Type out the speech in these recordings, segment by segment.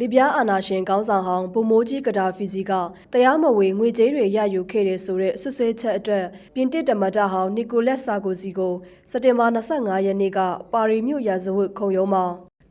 လီဗျားအာနာရှင်ကောင်းဆောင်ဟောင်းဗိုလ်မိုးကြီးကဒါဖီစီကတရားမဝင်ငွေကြေးတွေရယူခဲ့တဲ့ဆိုတဲ့ဆွဆွဲချက်အတွက်ပြင်တစ်တမတဟောင်းနီကိုလက်ဆာကိုစီကိုစက်တင်ဘာ25ရက်နေ့ကပါရီမြို့ရာဇဝတ်ခုံရုံးမှာ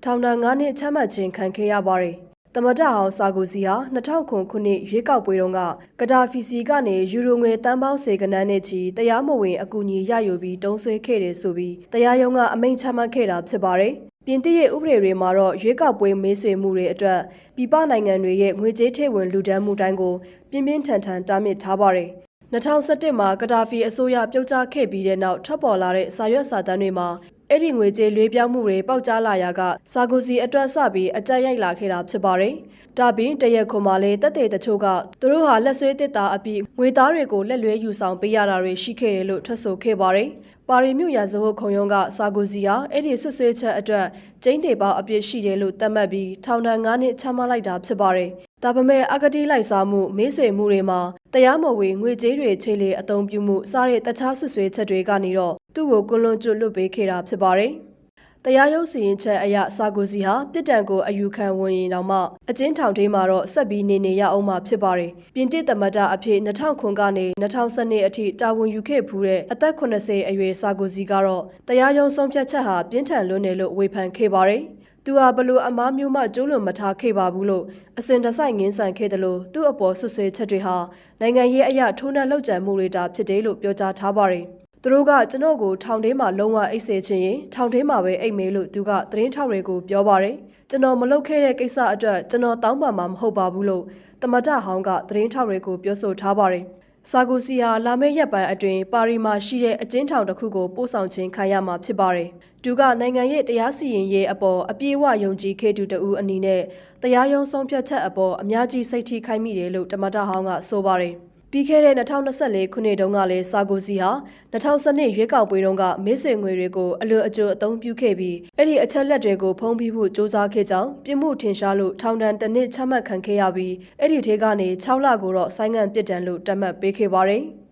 ထောင်ဒဏ်9နှစ်ချမှတ်ခြင်းခံခဲ့ရပါတယ်။တမတဟောင်းဆာကိုစီဟာ2009ခုနှစ်ရွေးကောက်ပွဲတုန်းကကဒါဖီစီကနေယူရိုငွေတန်ပေါင်းစေကနန်းနဲ့ချီတရားမဝင်အကူအညီရယူပြီးတုံးဆွဲခဲ့တယ်ဆိုပြီးတရားရုံးကအမိန့်ချမှတ်ခဲ့တာဖြစ်ပါတယ်။ ပြင်သစ်ရဲ့ဥပဒေတွေမှာတော့ရွေးကောက်ပွဲမေးဆွေမှုတွေအတွက်ပြည်ပနိုင်ငံတွေရဲ့ငွေကြေးထည့်ဝင်လူဒန်းမှုတိုင်းကိုပြင်းပြင်းထန်ထန်တားမြစ်ထားပါတယ်။ 2017မှာကဒါဖီအစိုးရပြုတ်ကျခဲ့ပြီးတဲ့နောက်ထွက်ပေါ်လာတဲ့စာရွက်စာတမ်းတွေမှာအဲ့ဒီငွေကြေးလွှဲပြောင်းမှုတွေပေါက်ကြားလာရာကစာကူစီအတွက်စပြီးအကြက်ရိုက်လာခဲ့တာဖြစ်ပါတယ်။ဒါပြင်တရက်ခွန်မှာလေတက်တဲ့တချို့ကသူတို့ဟာလက်ဆွဲတစ်သားအပြီးငွေသားတွေကိုလက်လွဲယူဆောင်ပေးရတာတွေရှိခဲ့တယ်လို့ထွက်ဆိုခဲ့ပါတယ်။ပါရီမြို့ရာဇဝတ်ခုံရုံးကစာကူစီဟာအဲ့ဒီဆွဆွဲချက်အတွက်ကျင်းတေပေါအပြစ်ရှိတယ်လို့သတ်မှတ်ပြီးထောင်ဒဏ်9နှစ်ချမှတ်လိုက်တာဖြစ်ပါတယ်။ဒါပေမဲ့အကတိလိုက်စားမှုမေးဆွေမှုတွေမှာ တရားမဝင်ငွေကြေးတွေခြေလေအသုံးပြုမှုစားတဲ့တခြားဆွဆွဲချက်တွေကနေတော့သူ့ကိုကွလွန်ကျွတ်လွတ်ပေးခဲ့တာဖြစ်ပါတယ်။တရားရုံးစီရင်ချက်အရစာကိုစီဟာတစ်တံကိုအယူခံဝင်ရင်တောင်မှအကျဉ်းထောင်ထဲမှာတော့ဆက်ပြီးနေနေရအောင်မှာဖြစ်ပါတယ်။ပြင်တစ်သမတအဖြစ်2000ကနေ2012အထိတာဝန်ယူခဲ့ဖူးတဲ့အသက်80အရွယ်စာကိုစီကတော့တရားရုံးဆုံးဖြတ်ချက်ဟာပြင်းထန်လွန်းတယ်လို့ဝေဖန်ခဲ့ပါတယ်။ သူဟာဘလို့အမားမျိုးမှကျိုးလွန်မထားခဲ့ပါဘူးလို့အစင်တဆိုင်ငင်းဆန်ခဲ့တယ်လို့သူ့အပေါ်ဆွဆွဲချက်တွေဟာနိုင်ငံရေးအရာထိုးနှက်လောက်ကျန်မှုတွေတာဖြစ်တယ်လို့ပြောကြားထားပါတယ်။သူတို့ကကျွန်တော်ကိုထောင်ထဲမှာလုံးဝအိတ်စေချင်ရင်ထောင်ထဲမှာပဲအိတ်မေးလို့သူကသတင်းထောက်တွေကိုပြောပါတယ်။ကျွန်တော်မလုပ်ခဲ့တဲ့ကိစ္စအတွက်ကျွန်တော်တောင်းပန်မှာမဟုတ်ပါဘူးလို့တမတဟောင်းကသတင်းထောက်တွေကိုပြောဆိုထားပါတယ်။ စာကူစီဟာလာမယ့်ရက်ပိုင်းအတွင်းပါရီမှာရှိတဲ့အကျဉ်းထောင်တစ်ခုကိုပို့ဆောင်ခြင်းခံရမှာဖြစ်ပါတယ်။သူကနိုင်ငံရဲ့တရားစီရင်ရေးအပေါ်အပြည့်အဝယုံကြည်ခဲ့သူတဦးအနေနဲ့တရားရုံးဆုံးဖြတ်ချက်အပေါ်အများကြီးစိတ်ထိခိုက်မိတယ်လို့တမတဟောင်းကဆိုပါတယ်။ ပြီးခဲ့တဲ့2024ခုနှစ်တုန်းကလည်းစာကိုစီဟာ2012ရွေးကောက်ပွဲတုန်းကမစ်ဆွေငွေတွေကိုအလွန်အကျိုးအသုံးပြုခဲ့ပြီးအဲ့ဒီအချက်လက်တွေကိုဖုံးပြီးဖို့စ조사ခဲ့ကြောင်းပြစ်မှုထင်ရှားလို့ထောင်ဒဏ်တစ်နှစ်ချမှတ်ခံခဲ့ရပြီးအဲ့ဒီထဲကနေ6လကိုတော့ဆိုင်းငံ့ပြစ်ဒဏ်လို့တတ်မှတ်ပေးခဲ့ပါတယ်။